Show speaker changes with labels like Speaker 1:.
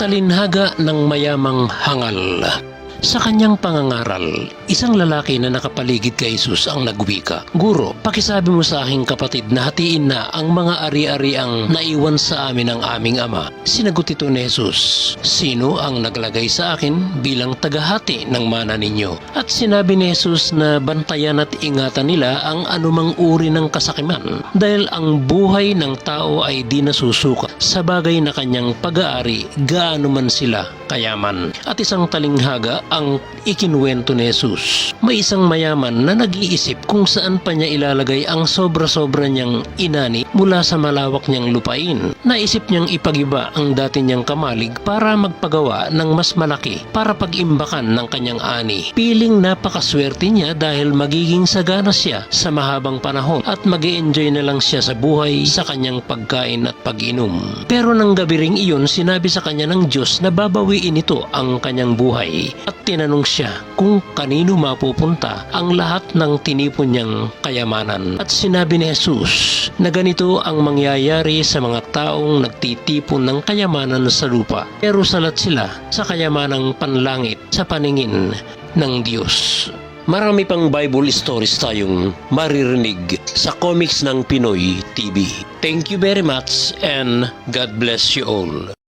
Speaker 1: Talinhaga ng mayamang hangal. Sa kanyang pangangaral, isang lalaki na nakapaligid kay Jesus ang nagwika, Guro, pakisabi mo sa aking kapatid na hatiin na ang mga ari-ari ang naiwan sa amin ng aming ama. Sinagot ito ni Jesus, Sino ang naglagay sa akin bilang tagahati ng mana ninyo? At sinabi ni Jesus na bantayan at ingatan nila ang anumang uri ng kasakiman dahil ang buhay ng tao ay di nasusuka sa bagay na kanyang pag-aari gaano man sila kayaman. At isang talinghaga ang ikinuwento ni Jesus. May isang mayaman na nag-iisip kung saan pa niya ilalagay ang sobra-sobra niyang inani mula sa malawak niyang lupain. Naisip niyang ipagiba ang dati niyang kamalig para magpagawa ng mas malaki para pag-imbakan ng kanyang ani. Piling napakaswerte niya dahil magiging sagana siya sa mahabang panahon at mag enjoy na lang siya sa buhay sa kanyang pagkain at pag-inom. Pero nang gabi ring iyon, sinabi sa kanya ng Diyos na babawiin ito ang kanyang buhay at tinanong siya kung kanino mapupunta ang lahat ng tinipon niyang kayamanan. At sinabi ni Jesus na ganito ang mangyayari sa mga taong nagtitipon ng kayamanan sa lupa. Pero salat sila sa kayamanang panlangit sa paningin ng Diyos. Marami pang Bible stories tayong maririnig sa comics ng Pinoy TV. Thank you very much and God bless you all.